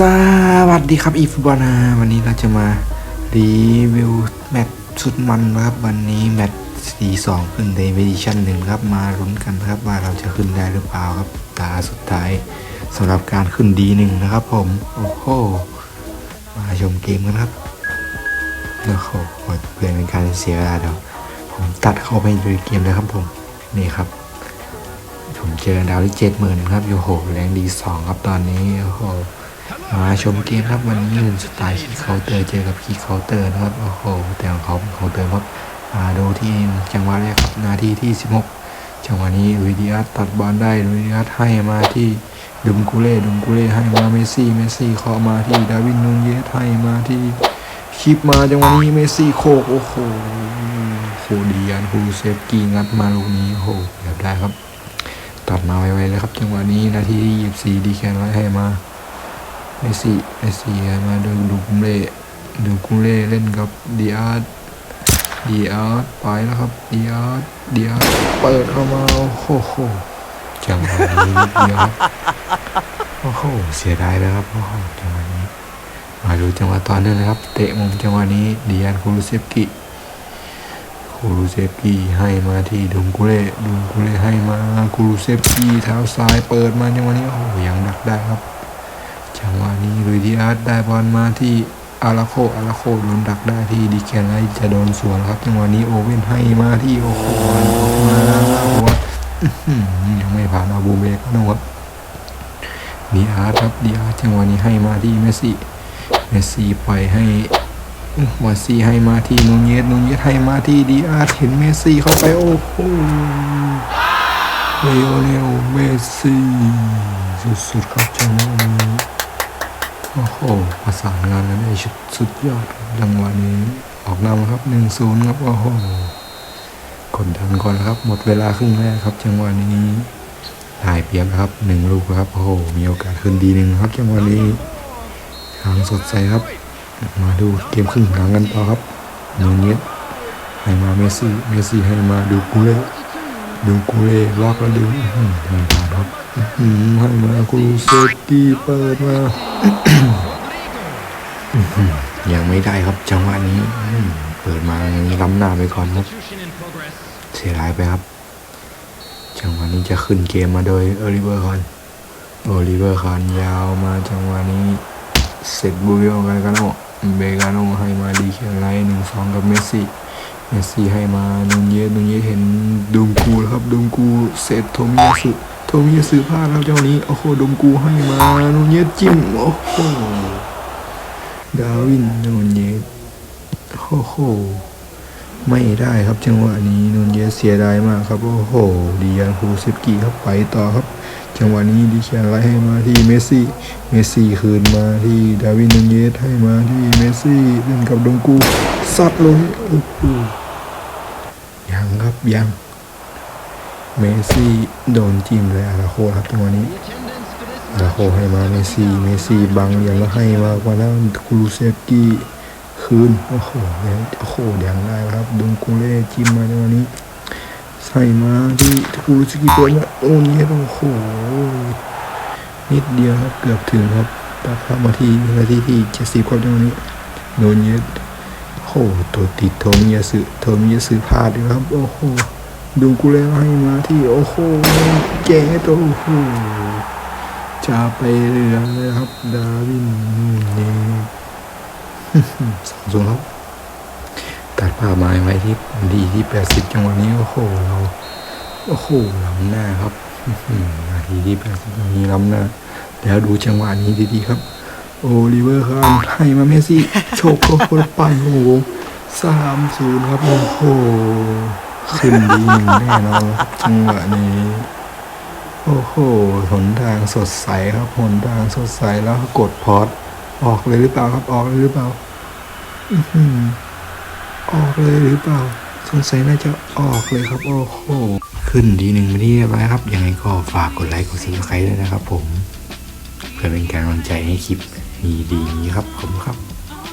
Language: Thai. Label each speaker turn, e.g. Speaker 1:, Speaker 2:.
Speaker 1: สวัสดีครับอีฟุตบอลนะวันนี้เราจะมารีวิวแมตช์สุดมันนะครับ วันนี้แมตช์สีสองขึ้นในเวอร์ชันหนึ่งครับมาลุ้นกันครับว่าเราจะขึ้นได้หรือเปล่าครับตาสุดท้ายสำหรับการขึ้นดีหนึ่งนะครับผม โอ้โห มาชมเกมกันครับโอ้โหเพื่อเป็นการเสียเวลาเดี๋ยวผมตัดเข้าไปดูเกมเลยครับผมนี่ครับ ผมเจอดาวที่เจ็ดหมื่นครับโอ้โหแรงดีสองครับตอนนี้โอ้โห มาชมเกมครับวันนี้เป็นสไตล์คีเคาน์เตอร์เจอกับคีเคาน์เตอร์นะครับโอ้โหแต่ของเขาเคาน์เตอร์ครับมาดูที่จังหวะแรกครับนาทีที่ 16 จังหวะนี้ลุยดิอาสตัดบอลได้ลุยดิอาสให้มาที่ดุมกูเล่ดุมกูเล่ให้มาเมสซี่เมสซี่เคาะมาที่ดาวินนูนเยสให้มาที่คลิปมาจังหวะนี้เมสซี่โคกโอ้โหโคดีอันคูเซฟกีงัดมาลูกนี้โอ้โหเกือบได้ครับตัดมาไวๆเลยครับ จังหวะนี้นาทีที่ยี่สี่ดีแคนไว้ให้มา เมซี่เมซี่มาดูดูกุมเล่ดูกุมเล่เล่นกับดีอาร์ดีอาร์ไปแล้วครับดีอาร์ดีอาร์เปิดเข้ามาโอ้โหจังหวะนี้ดเดียวครับโอ้โหเสียดายเลยครับโอ้โหจังหวะนี้ มาดูจังหวะตอนนี้เลยครับ เตะมุมจังหวะนี้ดีอันคูรุเซฟกิคูรูเซฟกี้ให้มาที่ดุมกุเล่ดุมกุเล่ให้มาคูรูเซฟกี้เท้าซ้ายเปิดมาจังหวะนี้โอ้โหยังดักได้ครับ นี้ลุยดิอาร์ตได้บอลมาที่อาราโคอาราโคโดนดักได้ที่ดีแคนไลจะโดนสวนครับจังหวะนี้โอเว่นให้มาที่โอโหออกมาหัวอื้อหือยังไม่ผ่านอาบูเบกนะครับดีอาร์ตครับดีอาร์ตจังหวะนี้ให้มาที่เมสซี่เมสซี่ปล่อยให้วาซี่ให้มาที่นูเยสนูเยสให้มาที่ดีอาร์เห็นเมสซี่เข้าไปโอ้โหเลโอเนลเมสซี่สุดๆครับจังหวะนี้ โอ้โหประสานงานกันได้ชุดสุดยอดจังหวะนี้ออกนำครับหนึ่งศูนย์ครับ โอ้โหกดดันก่อนครับ หมดเวลาครึ่งแรกครับ จังหวะนี้ถ่ายเปรียบครับหนึ่งลูกครับ โอ้โห มีโอกาสขึ้นดีหนึ่งครับ จังหวะนี้ทางสดใสครับ มาดูเกมครึ่งหลังกันต่อครับนูเนียสให้มาเมสซี่ เมสซี่ให้มาดูกูเล่ดูกูเล่ล็อกแล้วดึง อื้อหือไม่ผ่าครับให้มากูเซฟกี้เปิดมายังไม่ได้ครับจังหวะนี้เปิดมาอย่างนี้ล้ำหน้าไปก่อนครับ เสียดายไปครับ จังหวะนี้จะขึ้นเกมมาโดยเอลิเวอร์คอนโอลิเวอร์คอนยาวมาจังหวะนี้เสร็จบูเวลกันกันโนเบกาโนให้มาดีเคียไรหนึ่งสองกับเมสซี่เมสซี่ให้มานุนเยสนุนเยสเห็นดุมกูครับดุมกูเสร็จโทมิยาสึ โทมิยาสึพลาแล้วเจ้านี้ โอ้โห ดมกูให้มานุนเยจิ้ม โอ้โห ดาวินนุนเยโอ้โห ไม่ได้ครับจังหวะนี้นุนเยเสียดายมากครับ โอ้โห ดียานคูเซฟกี้ครับไปต่อครับจังหวะนี้ดิเคียนไล่ให้มาที่เมสซี่ เมสซี่คืนมาที่ดาวินนูนเยสให้มาที่เมสซี่เล่นกับดงกูซัดลงโอ้โหยังครับยัง เมสซี่โดนจิ้มเลยอาราโคครับจังวนี้อาราโคให้มาเมสซี่เมสซี่บังเหลี่ยมแล้วให้มากว่านั้นคูลูเซฟกี้คืนโอ้โหยังโอ้โหยังได้ครับดงกูเล่จิ้มมาจัวนี้ ใส่มาที่คูรุสกิเปิดมาโอ้นี่โอ้โหนิดเดียวครับเกือบถึงครับตัดภาพมาที่นาทีที่เจ็ดสิบครับตรงนี้โดนเยสโอ้โหตัวติดโทมิยาสึโทมิยาสึพลาดเลยครับโอ้โห ดูกูแล้วให้มาที่โอ้โหแจ๊ดโอ้โหจะไปเรือเลยครับ ดาวินนู่นนี่สองศูนย์ครับตัดผ้าไม้ไว้ที่ดีที่แปดสิบจังหวะนี้โอ้โหเราโอ้โหล้ำหน้าครับนาทีที่แปดสิบนี้ล้ำหน้าแล้วดูจังหวะนี้ดีๆครับ โอลิเวอร์คานให้มาเมสซี่โชกโคตรปั่นโอ้โหสามศูนย์ครับโอ้โห ขึ้นดีหนึ่งแน่นอนครับจังหวะนี้ โอ้โหหนทางสดใสครับหนทางสดใสแล้วกดพอดออกเลยหรือเปล่าครับออกเลยหรือเปล่าอือหืออกเลยหรือเปล่าสงสัยน่าจะออกเลยครับ โอ้โห ขึ้นทีหนึ่งมาที่เรียบร้อยครับ ยังไงก็ฝากกดไลค์กดซับสไครต์ด้วยนะครับผม เพื่อเป็นการกำลังใจให้คลิปมีดีๆครับผมครับ